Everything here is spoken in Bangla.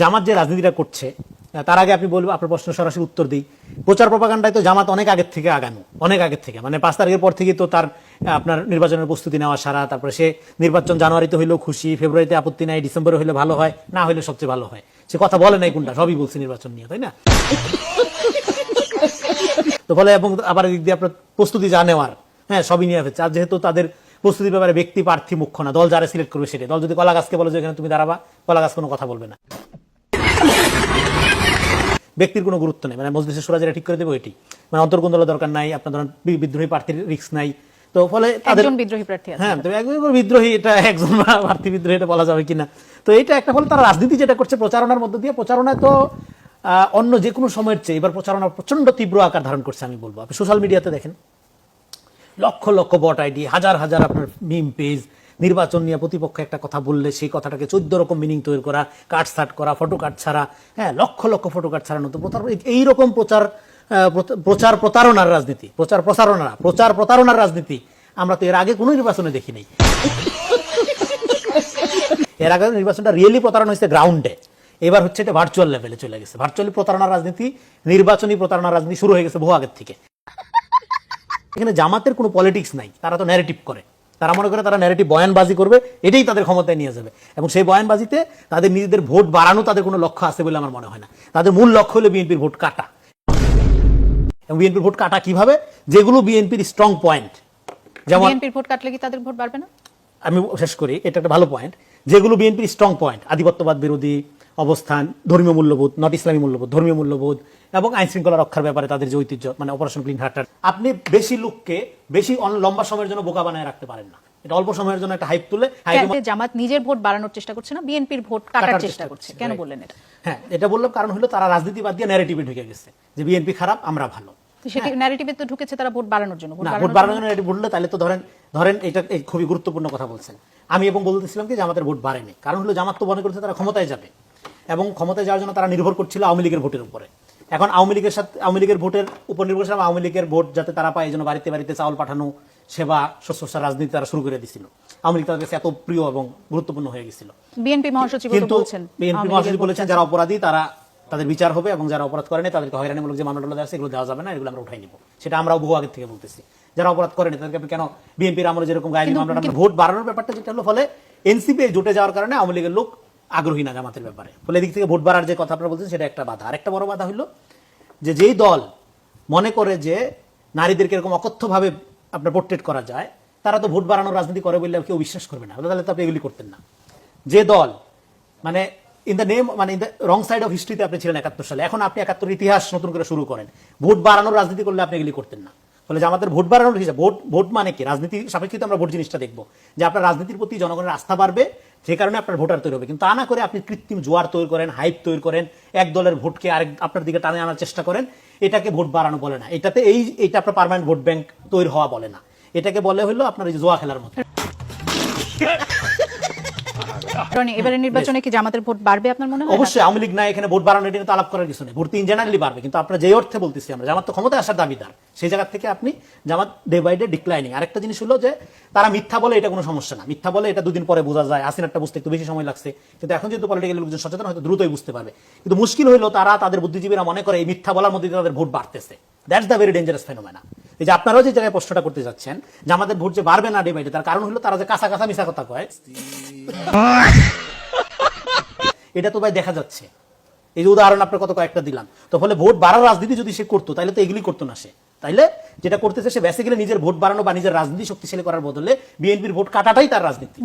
জামাত যে রাজনীতিটা করছে তার আগে আপনি বলব, আপনার প্রশ্ন সরাসরি উত্তর দিই। প্রচার প্রপাগান্ডায় তো জামাত অনেক আগের থেকে আগানো, অনেক আগের থেকে। মানে পাঁচ তারিখের পর থেকে তো তার আপনার নির্বাচনের প্রস্তুতি নেওয়া সারা, তারপরে সে নির্বাচন জানুয়ারিতে হইলেও খুশি, ফেব্রুয়ারিতে আপত্তি নাই, ডিসেম্বরে হইলে ভালো হয়, না হইলে সবচেয়ে ভালো হয়। সে কথা বলে নাই কোনটা, সবই বলছে নির্বাচন নিয়ে, তাই না? তো ফলে এবং আবার দিক দিয়ে আপনার প্রস্তুতি যা নেওয়ার হ্যাঁ সবই নিয়ে ফেলছে। আর যেহেতু তাদের প্রস্তুতির ব্যাপারে ব্যক্তি প্রার্থী মুখ্য না। দল যারা সিলেক্ট করবে সেটাই। দল যদি কলা গাছকে বলে যে এখানে তুমি দাঁড়াবা কলা গাছ কোনো কথা বলবে না। ব্যক্তির কোনো গুরুত্ব নেই। মানে মজলিসের সুরা যেটা ঠিক করে দেবো এটি। মানে অন্তর্গোন্দলের দরকার নাই আপনার ধরেন বিদ্রোহী প্রার্থীর রিস্ক নাই। তো ফলে তাদের বিদ্রোহী প্রার্থী হ্যাঁ তবে একজন বিদ্রোহী এটা একজন প্রার্থী বিদ্রোহী এটা বলা যাবে কিনা। তো এটা একটা ফলে তারা রাজনীতি যেটা করছে প্রচারণার মধ্য দিয়ে প্রচারণায় তো আহ, অন্য যে কোনো সময়ের চেয়ে এবার প্রচারণা প্রচণ্ড তীব্র আকার ধারণ করছে আমি বলব। আপনি সোশ্যাল মিডিয়াতে দেখেন। লক্ষ লক্ষ বট আইডি, হাজার হাজার আপনার মিম পেজ নির্বাচন নিয়ে প্রতিপক্ষ একটা কথা বললে সেই কথাটাকে চোদ্দ রকম মিনিং তৈরি করা কাট সাট করা ফটো কাট ছাড়া হ্যাঁ লক্ষ লক্ষ ফটো কাট ছাড়ানো তো প্রতার- এই- এইরকম প্রচার প্রচার প্রতারণার রাজনীতি, প্রচার প্রসারণা প্রচার প্রতারণার রাজনীতি আমরা তো এর আগে কোনো নির্বাচনে দেখি নাই এর আগে নির্বাচনটা রিয়েলি প্রতারণা হয়েছে গ্রাউন্ডে এবার হচ্ছে এটা ভার্চুয়াল লেভেলে চলে গেছে। ভার্চুয়ালি প্রতারণার রাজনীতি, নির্বাচনী প্রতারণার রাজনীতি শুরু হয়ে গেছে বহু আগের থেকে। এখানে জামাতের কোনো পলিটিক্স নাই। তারা তো ন্যারেটিভ করে। তারা মনে করে তারা ন্যারেটিভ বয়ানবাজি করবে এটাই তাদের ক্ষমতায় নিয়ে যাবে। এবং সেই বয়ানবাজিতে তাদের নিজেদের ভোট বাড়ানো তাদের কোনো লক্ষ্য আছে বলে আমার মনে হয় না। তাদের মূল লক্ষ্য হলো বিএনপির ভোট কাটা। এবং বিএনপির ভোট কাটা কীভাবে? যেগুলো বিএনপির স্ট্রং পয়েন্ট যেমন বিএনপির ভোট কাটলে কি তাদের ভোট বাড়বে না? আমি শেষ করি এটা একটা ভালো পয়েন্ট যেগুলো বিএনপির স্ট্রং পয়েন্ট আধিপত্যবাদ বিরোধী অবস্থান ধর্মীয় মূল্যবোধ নট ইসলামী মূল্যবোধ ধর্মীয় মূল্যবোধ এবং আইন শৃঙ্খলা রক্ষার ব্যাপারে তাদের যে ঐতিহ্য মানে অপারেশন ক্লিন হার্টার আপনি বেশি লোককে বেশি লম্বা সময়ের জন্য বোকা বানায় রাখতে পারেন না। এটা অল্প সময়ের জন্য একটা হাইপ তুলে জামাত নিজের ভোট বাড়ানোর চেষ্টা করছে না? বিএনপির ভোট কাটার চেষ্টা করছে। কেন বললেন এটা? হ্যাঁ এটা বললাম কারণ হলো তারা রাজনীতি বাদ দিয়ে ন্যারেটিভে ঢুকে গেছে যে বিএনপি খারাপ আমরা ভালো। সেটি ন্যারেটিভে তো ঢুকেছে তারা ভোট বাড়ানোর জন্য। ভোট ভোট বাড়ানোর বাড়ানোর জন্য- জন্য এটা বললে তাহলে তো ধরেন ধরেন এটা খুবই গুরুত্বপূর্ণ কথা বলছেন। আমি এবং বলতেছিলাম কি যে আমাদের ভোট বাড়েনি। কারণ হলো জামাত তো মনে করছে তারা ক্ষমতায় যাবে। এবং ক্ষমতায় যাওয়ার জন্য তারা নির্ভর করছিল আওয়ামী লীগের ভোটের উপরে। এখন আওয়ামী লীগের সাথে আওয়ামী লীগের ভোটের উপর নির্ভর ছিলাম আওয়ামী লীগের ভোট যাতে তারা পায় এই জন্য বাড়িতে বাড়িতে চাউল পাঠানো সেবা শস্য রাজনীতি তারা শুরু করে দিছিল। আওয়ামী লীগ তাদের কাছে এত প্রিয় এবং গুরুত্বপূর্ণ হয়ে গেছিল। বিএনপি মহাসচিব কিন্তু বিএনপি মহাসচিব বলেছেন যারা অপরাধী তারা তাদের বিচার হবে এবং যারা অপরাধ করেনি তাদেরকে হয়রানিমূলক যে মামলাগুলো দেওয়া আছে এগুলো দেওয়া যাবে না এগুলো আমরা উঠাই নিব। সেটা আমরাও বহু আগের থেকে বলতেছি। যারা অপরাধ করেনি তাদেরকে আপনি কেন বিএনপির আমলে যেরকম গায়ে মামলাটা ভোট বাড়ানোর ব্যাপারটা যেটা হলো ফলে এনসিপি জুটে যাওয়ার কারণে আওয়ামী লীগের লোক আগ্রহী না জামাতের ব্যাপারে। ফলে এদিক থেকে ভোট বাড়ার যে কথা আপনারা বলছেন, সেটা একটা বাধা। আরেকটা বড় বাধা হলো যে যেই দল মনে করে যে নারীদেরকে এরকম অকথ্যভাবে আপনার পোর্ট্রেট করা যায়, তারা তো ভোট বাড়ানোর রাজনীতি করে বললে কেউ বিশ্বাস করবে না। তাহলে তো আপনি এগুলি করতেন না। যে দল মানে ইন দ্য নেম মানে in the wrong side of হিস্ট্রিতে আপনি ছিলেন একাত্তর সালে। এখন আপনি একাত্তর ইতিহাস নতুন করে শুরু করেন। ভোট বাড়ানোর রাজনীতি করলে আপনি এগুলি করতেন না। ফলে যে আমাদের ভোট বাড়ানোর হিসাব, ভোট ভোট মানে কি? রাজনীতি সাপেক্ষিত আমরা ভোট জিনিসটা দেখব। যে আপনার রাজনীতির প্রতি জনগণের আস্থা বাড়বে সে কারণে আপনার ভোটার তৈরি হবে। কিন্তু তা না করে আপনি কৃত্রিম জোয়ার তৈরি করেন, হাইপ তৈরি করেন, এক দলের ভোটকে আরেক আপনার দিকে টানে আনার চেষ্টা করেন, এটাকে ভোট বাড়ানো বলে না। এটাতে এই, এটা আপনার পারমানেন্ট ভোট ব্যাংক তৈরি হওয়া বলে না। এটাকে বলে হলো আপনার জোয়া খেলার মতো। এবারে নির্বাচনে কি জামাতের ভোট বাড়বে আপনার মনে হয় অবশ্যই আওয়ামী লীগ নাই এখানে ভোট আলাপ করার কিছু নেই। ভোট জেনারেলি বাড়বে কিন্তু আপনার যে অর্থে বলতেছি আমরা জামাত তো ক্ষমতায় আসার দাবিদার। সেই জায়গা থেকে আপনি Jamaat day by day declining আরেকটা জিনিস হলো যে তারা মিথ্যা বলে এটা কোনো সমস্যা না। মিথ্যা বলে এটা দুদিন পরে বোঝা যায় আসিনারটা বুঝতে একটু বেশি সময় লাগছে। কিন্তু এখন যেহেতু পলিটিক্যাল লোকজন সচেতন হয়তো দ্রুতই বুঝতে পারবে। কিন্তু মুশকিল হলো তারা তাদের বুদ্ধিজীবীরা মনে করে এই মিথ্যা বলার মধ্যে তাদের ভোট বাড়তেছে। That's the very dangerous phenomena এই যে আপনারাও যে জায়গায় প্রশ্নটা করতে যাচ্ছেন যে আমাদের ভোট যে বাড়বে না ডিবেটে তার কারণ হলো তারা যে কাঁচা কাঁচা মিশা কথা কয়। এটা তো ভাই দেখা যাচ্ছে। এই যে উদাহরণ আপনার কত কয়েকটা দিলাম। তো ফলে ভোট বাড়ার রাজনীতি যদি সে করতো, তাহলে তো এগুলি করতো না সে। তাইলে যেটা করতেছে সে বেসিক্যালি নিজের ভোট বাড়ানো বা নিজের রাজনীতি শক্তিশালী করার বদলে বিএনপির ভোট কাটাটাই তার রাজনীতি।